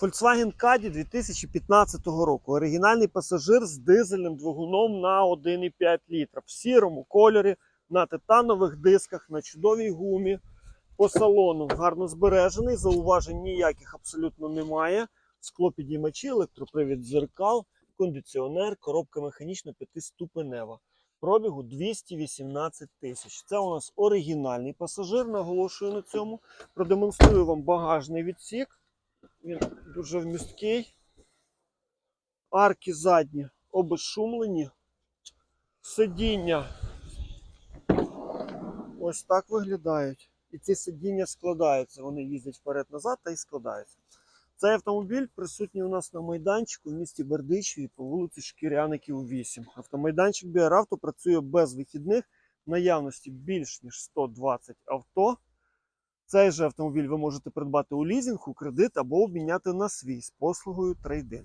Volkswagen Caddy 2015 року. Оригінальний пасажир з дизельним двигуном на 1,5 літра. В сірому кольорі, на титанових дисках, на чудовій гумі. По салону гарно збережений, зауважень ніяких абсолютно немає. Склопідіймачі, електропривід дзеркал, кондиціонер, коробка механічна п'ятиступенева. Пробігу 218 тисяч. Це у нас оригінальний пасажир, наголошую на цьому. Продемонструю вам багажний відсік. Він дуже вмісткий. Арки задні обезшумлені. Сидіння ось так виглядають. І ці сидіння складаються. Вони їздять вперед-назад та й складаються. Цей автомобіль присутній у нас на майданчику в місті Бердичеві по вулиці Шкіряників 8. Автомайданчик Біаравто працює без вихідних, наявності більш ніж 120 авто. Цей же автомобіль ви можете придбати у лізінгу, кредит або обміняти на свій з послугою трейдин.